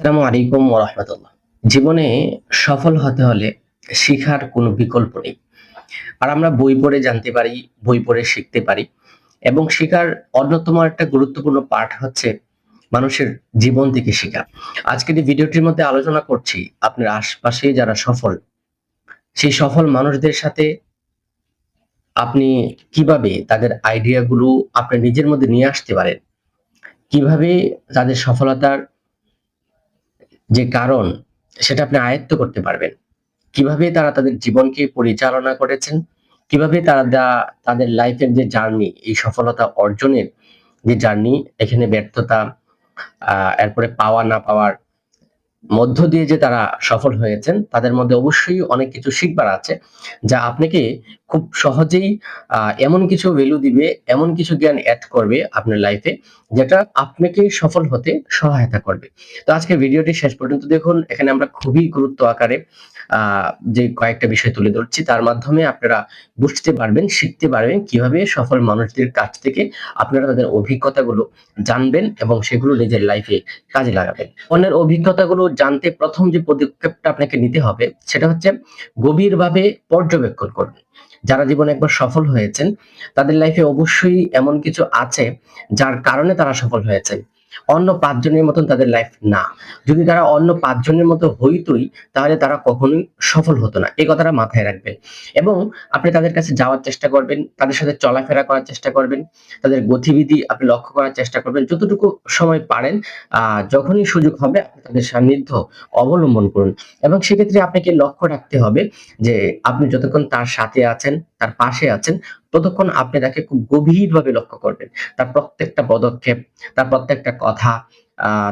আসসালামু আলাইকুম ওরহমতুল্লাহ জীবনে সফল হতে হলে শিখার কোনো বিকল্প নেই। আর আমরা বই পড়ে জানতে পারি, বই পড়ে শিখতে পারি। এবং শিখার অন্যতম একটা গুরুত্বপূর্ণ পাঠ হচ্ছে মানুষের জীবন থেকে শেখা। আজকের এই ভিডিওটির মধ্যে আলোচনা করছি আপনার আশপাশে যারা সফল, সেই সফল মানুষদের সাথে আপনি কীভাবে তাদের আইডিয়াগুলো আপনার নিজের মধ্যে নিয়ে আসতে পারেন? কীভাবে তাদের সফলতার যে কারণ সেটা আপনি আয়ত্ত করতে পারবেন। কীভাবে তারা তাদের জীবনকে পরিচালনা করেছেন, কীভাবে তারা তাদের লাইফের যে জার্নি, এই সফলতা অর্জনের যে জার্নি, এখানে ব্যর্থতা এরপরে পাওয়া না পাওয়ার মধ্য দিয়ে যে তারা সফল হয়েছেন, তাদের মধ্যে অবশ্যই অনেক কিছু শিখবার আছে, যা আপনাকে খুব সহজেই এমন কিছু ভ্যালু দিবে, এমন কিছু জ্ঞান অ্যাড করবে আপনার লাইফে যেটা আপনাকে সফল হতে সহায়তা করবে। তো আজকের ভিডিওটি শেষ পর্যন্ত দেখুন, এখানে আমরা খুবই গুরুত্ব আকারে যে কয়েকটা বিষয় তুলে ধরছি, তার মাধ্যমে আপনারা বুঝতে পারবেন, শিখতে পারবেন কীভাবে সফল মানুষদের কাছ থেকে আপনারা তাদের অভিজ্ঞতাগুলো জানবেন এবং সেগুলো নিজের লাইফে কাজে লাগাবেন। অন্যের অভিজ্ঞতাগুলো জানতে প্রথম যে পদক্ষেপটা আপনাকে নিতে হবে, সেটা হচ্ছে গভীরভাবে পর্যবেক্ষণ করুন। যারা জীবনে একবার সফল হয়েছেন, তাদের লাইফে অবশ্যই এমন কিছু আছে যার কারণে তারা সফল হয়েছে অন্য পাঁচজনের মতন তাদের লাইফ না। যদি তারা অন্য পাঁচজনের মতো হইতই, তাহলে তারা কখনোই সফল হতো না। এই কথাটা মাথায় রাখবেন। এবং আপনি তাদের কাছে যাওয়ার চেষ্টা করবেন, তাদের সাথে চলাফেরা করার চেষ্টা করবেন, তাদের গতিবিধি আপনি লক্ষ্য করার চেষ্টা করবেন। যতটুকু সময় পারেন যখনই সুযোগ হবে, আপনি তাদের সান্নিধ্য অবলম্বন করুন। এবং সেক্ষেত্রে আপনাকে লক্ষ্য রাখতে হবে যে, আপনি যতক্ষণ তার সাথে আছেন তার পাশে আছেন, ততক্ষণ আপনি তাকে খুব গভীরভাবে লক্ষ্য করবেন। তার প্রত্যেকটা পদক্ষেপ, তার প্রত্যেকটা কথা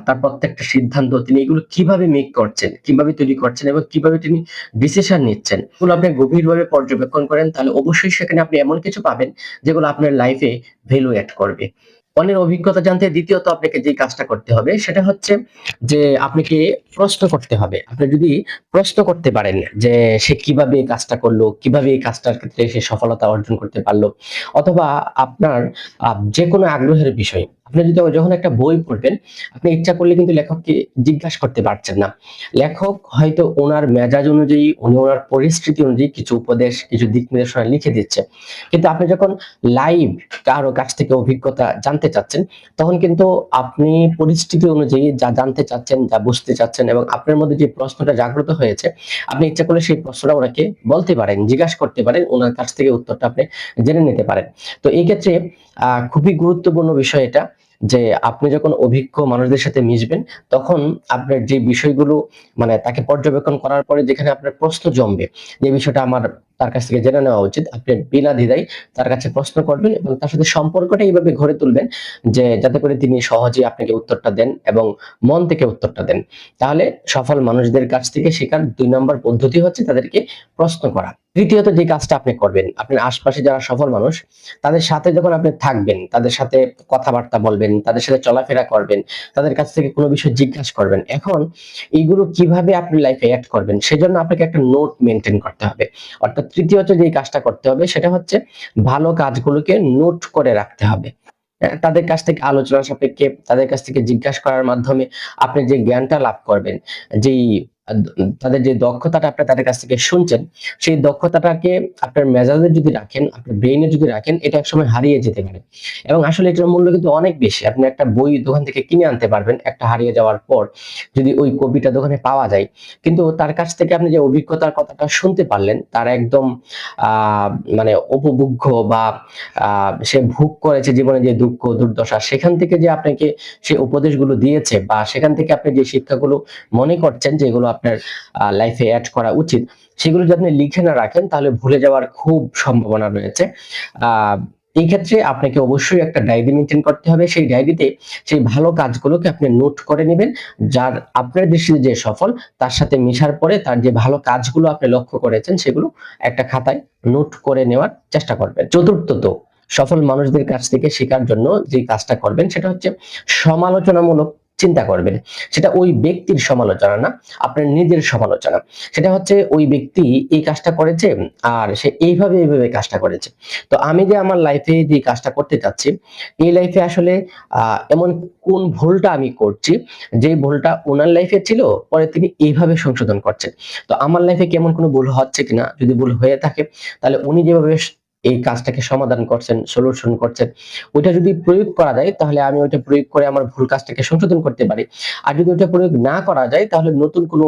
তার প্রত্যেকটা সিদ্ধান্ত, তিনি এগুলো কীভাবে মেক করছেন, কীভাবে তৈরি করছেন এবং কীভাবে তিনি ডিসিশন নিচ্ছেন, এগুলো আপনি গভীরভাবে পর্যবেক্ষণ করেন, তাহলে অবশ্যই সেখানে আপনি এমন কিছু পাবেন যেগুলো আপনার লাইফে ভ্যালু অ্যাড করবে। অন্যের অভিজ্ঞতা জানতে দ্বিতীয়ত আপনাকে যে কাজটা করতে হবে সেটা হচ্ছে যে আপনাকে প্রশ্ন করতে হবে। আপনি যদি প্রশ্ন করতে পারেন যে সে কীভাবে কাজটা করল, কীভাবে এই কাজটার ক্ষেত্রে সে সফলতা অর্জন করতে পারল, অথবা আপনার যে কোনো আগ্রহের বিষয় আপনি যদি যখন একটা বই পড়বেন, আপনি ইচ্ছা করলে কিন্তু লেখককে জিজ্ঞাসা করতে পারছেন না। লেখক হয়তো ওনার মেজাজ অনুযায়ী, উনি ওনার পরিস্থিতি অনুযায়ী কিছু উপদেশ, কিছু দিক নির্দেশনা লিখে দিচ্ছে। কিন্তু আপনি যখন লাইভ কারও কাছ থেকে অভিজ্ঞতা জানতে চাচ্ছেন, তখন কিন্তু আপনি পরিস্থিতি অনুযায়ী যা জানতে চাচ্ছেন, যা বুঝতে চাচ্ছেন এবং আপনার মধ্যে যে প্রশ্নটা জাগ্রত হয়েছে, আপনি ইচ্ছা করলে সেই প্রশ্নটা ওনাকে বলতে পারেন, জিজ্ঞাসা করতে পারেন, ওনার কাছ থেকে উত্তরটা আপনি জেনে নিতে পারেন। তো এই ক্ষেত্রে খুবই গুরুত্বপূর্ণ বিষয় এটা। যে আপনি যখন অভিজ্ঞ মানুষদের সাথে মিশবেন, তখন আপনার যে বিষয়গুলো মানে তাকে পর্যবেক্ষণ করার পরে যেখানে আপনার প্রশ্ন জমবে, যে বিষয়টা আমার তার কাছ থেকে জেনে নেওয়া উচিত। আপনি বিনা দ্বিধায় তার কাছে প্রশ্ন করবেন এবং তার সাথে সম্পর্কটা এইভাবে গড়ে তুলবেন যে যাতে করে তিনি সহজেই আপনাকে উত্তরটা দেন এবং মন থেকে উত্তরটা দেন। তাহলে সফল মানুষদের কাছ থেকে শেখার দুই নম্বর পদ্ধতি হচ্ছে তাদেরকে প্রশ্ন করা। তৃতীয়ত যে কাজটা আপনি করবেন আপনার আশপাশে যারা সফল মানুষ, তাদের সাথে যখন আপনি থাকবেন, তাদের সাথে কথাবার্তা বলবেন, তাদের সাথে চলাফেরা করবেন, তাদের কাছ থেকে কোনো বিষয় জিজ্ঞাসা করবেন, এখন এইগুলো কীভাবে আপনি লাইফে অ্যাড করবেন, সেজন্য আপনাকে একটা নোট মেনটেন করতে হবে। অর্থাৎ তৃতীয়ত যে কাজটা করতে হবে সেটা হচ্ছে ভালো কাজগুলোকে নোট করে রাখতে হবে। তাদের কাছ থেকে আলোচনা সাপেক্ষে, তাদের কাছ থেকে জিজ্ঞাসা করার মাধ্যমে আপনি যে জ্ঞানটা লাভ করবেন, যেই তাদের যে দক্ষতাটা আপনি তাদের কাছ থেকে শুনছেন, সেই দক্ষতাটাকে আপনার মেজাজে যদি রাখেন, আপনার ব্রেইনে যদি রাখেন, এটা একসময় হারিয়ে যেতে পারে। এবং আসলে এটার মূল্য কিন্তু অনেক বেশি। আপনি একটা বই দোকান থেকে কিনে আনতে পারবেন, একটা হারিয়ে যাওয়ার পর যদি ওই কপিটা দোকানে পাওয়া যায়। কিন্তু তার কাছ থেকে আপনি যে অভিজ্ঞতার কথাটা শুনতে পারলেন, তার একদম মানে উপভোগ্য বা সে ভোগ করেছে জীবনে যে দুঃখ, দুর্দশা, সেখান থেকে যে আপনাকে সে উপদেশগুলো দিয়েছে বা সেখান থেকে আপনি যে শিক্ষাগুলো মনে করছেন, যেগুলো আপনার লাইফে অ্যাড করা উচিত। সেগুলো যদি আপনি লিখে না রাখেন, তাহলে ভুলে যাওয়ার খুব সম্ভাবনা রয়েছে। এই ক্ষেত্রে আপনাকে অবশ্যই একটা ডায়েরি মেনটেন করতে হবে। সেই ডায়েরিতে সেই ভালো কাজগুলোকে আপনি নোট করে নেবেন, যার আপনার দৃষ্টিতে যে সফল, তার সাথে মিশার পরে তার যে ভালো কাজগুলো আপনি লক্ষ্য করেছেন, সেগুলো একটা খাতায় নোট করে নেওয়ার চেষ্টা করবেন। চতুর্থত, সফল মানুষদের কাছ থেকে শেখার জন্য যে কাজটা করবেন, সেটা হচ্ছে সমালোচনামূলক চিন্তা করবেন। সেটা ওই ব্যক্তির সমালোচনা না, আপনার নিজের সমালোচনা। সেটা হচ্ছে ওই ব্যক্তি এই কাজটা করেছে আর সে এইভাবে এইভাবে কাজটা করেছে। তো আমি যে আমার লাইফে যে কাজটা করতে চাচ্ছি, এই লাইফে আসলে এমন কোন ভুলটা আমি করছি, যে ভুলটা ওনার লাইফে ছিল, পরে তিনি এইভাবে সংশোধন করছেন। তো আমার লাইফে কেমন কোনো ভুল হচ্ছে কিনা, যদি ভুল হয়ে থাকে, তাহলে উনি যেভাবে এই কাজটাকে সমাধান করছেন সলিউশন করছেন। ওইটা যদি প্রয়োগ করা যায়, তাহলে আমি ওইটা প্রয়োগ করে আমার ভুল কাজটাকে সংশোধন করতে পারি। আর যদি ওইটা প্রয়োগ না করা যায়, তাহলে নতুন কোনো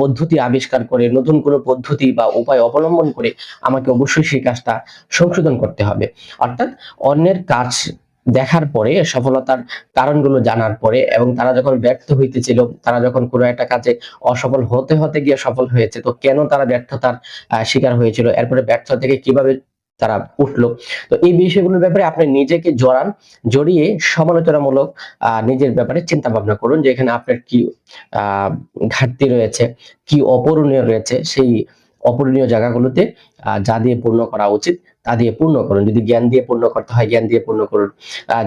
পদ্ধতি আবিষ্কার করে, নতুন কোনো পদ্ধতি বা উপায় অবলম্বন করে আমাকে অবশ্যই সেই কাজটা সংশোধন করতে হবে। অর্থাৎ অন্যের কাজ দেখার পরে, সফলতার কারণগুলো জানার পরে এবং তারা যখন ব্যর্থ হইতেছিল, তারা যখন কোনো একটা কাজে অসফল হতে হতে গিয়ে সফল হয়েছে, তো কেন তারা ব্যর্থতার শিকার হয়েছিল? এরপরে ব্যর্থ থেকে কীভাবে তারা উঠল। তো এই বিষয়গুলোর ব্যাপারে আপনি নিজেকে জড়ান, জড়িয়ে সমালোচনামূলক নিজের ব্যাপারে চিন্তা ভাবনা করুন যে এখানে আপনার কি ঘাটতি রয়েছে, কি অপূরণীয় রয়েছে সেই অপূরণীয় জায়গাগুলোতে যা দিয়ে পূর্ণ করা উচিত তা দিয়ে পূর্ণ করুন। যদি জ্ঞান দিয়ে পূর্ণ করতে হয় জ্ঞান দিয়ে পূর্ণ করুন।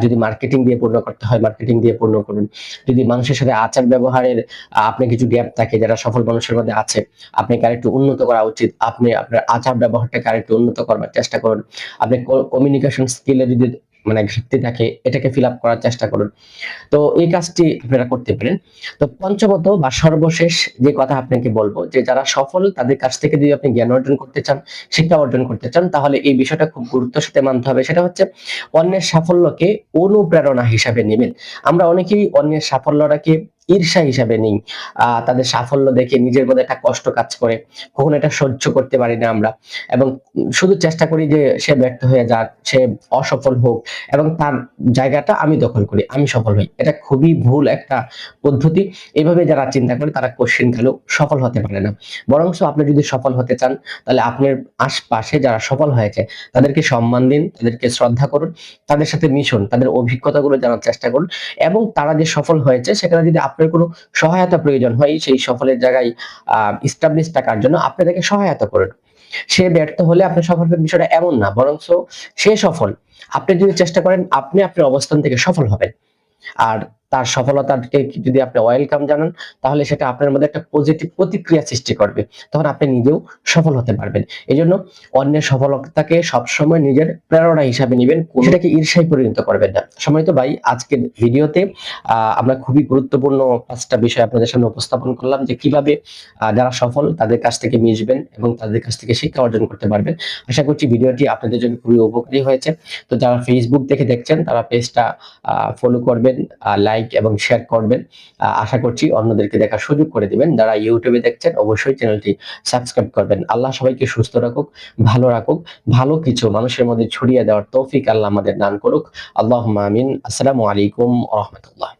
যদি মার্কেটিং দিয়ে পূর্ণ করতে হয় মার্কেটিং দিয়ে পূর্ণ করুন। যদি মানুষের সাথে আচার ব্যবহারের আহ, আপনার কিছু গ্যাপ থাকে যারা সফল মানুষের মধ্যে আছে আপনাকে আরেকটু উন্নত করা উচিত। আপনি আপনার আচার ব্যবহারটাকে আরেকটু উন্নত করবার চেষ্টা করুন। আপনি কমিউনিকেশন স্কিলে যদি মানে ঘাটতি থাকে, এটাকে ফিল করার চেষ্টা করুন। তো এই কাজটি আপনারা করতে পারেন। তো পঞ্চমত বা সর্বশেষ যে কথা আপনাকে বলব, যে যারা সফল, তাদের কাছ থেকে যদি আপনি জ্ঞান অর্জন করতে চান, শিক্ষা অর্জন করতে চান, তাহলে এই বিষয়টা খুব গুরুত্বের সাথে মানতে হবে। সেটা হচ্ছে, অন্যের সাফল্যকে অনুপ্রেরণা হিসাবে নেবেন। আমরা অনেকেই অন্যের সাফল্যটাকে ঈর্ষা হিসাবে নিই। তাদের সাফল্য দেখে নিজের মধ্যে একটা কষ্ট কাজ করে। কখনো এটা সহ্য করতে পারি না আমরা। এবং শুধু চেষ্টা করি যে সে ব্যর্থ হয়ে যাক, সে অসফল হোক এবং তার জায়গাটা আমি দখল করি, আমি সফল হই। এটা খুবই ভুল একটা পদ্ধতি। এইভাবে যারা চিন্তা করে তারা কোশ্চিন কালেও সফল হতে পারে না। বরং আপনি যদি সফল হতে চান, তাহলে আপনার আশপাশে যারা সফল হয়েছে, তাদেরকে সম্মান দিন, তাদেরকে শ্রদ্ধা করুন, তাদের সাথে মিশন, তাদের অভিজ্ঞতাগুলো জানার চেষ্টা করুন এবং তারা যে সফল হয়েছে, সেখানে যদি আপনার কোনো সহায়তা প্রয়োজন হয় সেই সফলের জায়গায় ইস্টাবলিশ থাকার জন্য আপনি তাকে সহায়তা করেন। সে ব্যর্থ হলে আপনার সফল হবেন বিষয়টা এমন না বরং সে সফল। আপনি যদি চেষ্টা করেন, আপনি আপনার অবস্থান থেকে সফল হবেন। আর তার সফলতাকে যদি আপনি ওয়েলকাম জানান, তাহলে সেটা আপনার মধ্যে একটা পজিটিভ প্রতিক্রিয়া সৃষ্টি করবে। তখন আপনি নিজেও সফল হতে পারবেন। এই জন্য অন্যের সফলতাকে সবসময় নিজের প্রেরণা হিসাবে নেবেন, সেটাকে ঈর্ষায় পরিণত করবেন না। সময় তো ভাই, আজকের ভিডিওতে আমরা খুবই গুরুত্বপূর্ণ পাঁচটা বিষয় আপনাদের সামনে উপস্থাপন করলাম যে কীভাবে যারা সফল তাদের কাছ থেকে মিশবেন এবং তাদের কাছ থেকে শিক্ষা অর্জন করতে পারবেন। আশা করছি ভিডিওটি আপনাদের জন্য খুবই উপকারী হয়েছে। তো যারা ফেসবুক দেখে দেখছেন, তারা পেজটা ফলো করবেন লাইক এবং শেয়ার করবেন। আশা করছি অন্যদেরকে দেখার সুযোগ করে দিবেন। যারা ইউটিউবে দেখছেন, অবশ্যই চ্যানেলটি সাবস্ক্রাইব করবেন। আল্লাহ সবাইকে সুস্থ রাখুক, ভালো রাখুক, ভালো কিছু মানুষের মধ্যে ছড়িয়ে দেওয়ার তৌফিক আল্লাহ আমাদের দান করুক। আল্লাহ আমিন। আসসালামু আলাইকুম রহমতুল্লাহ।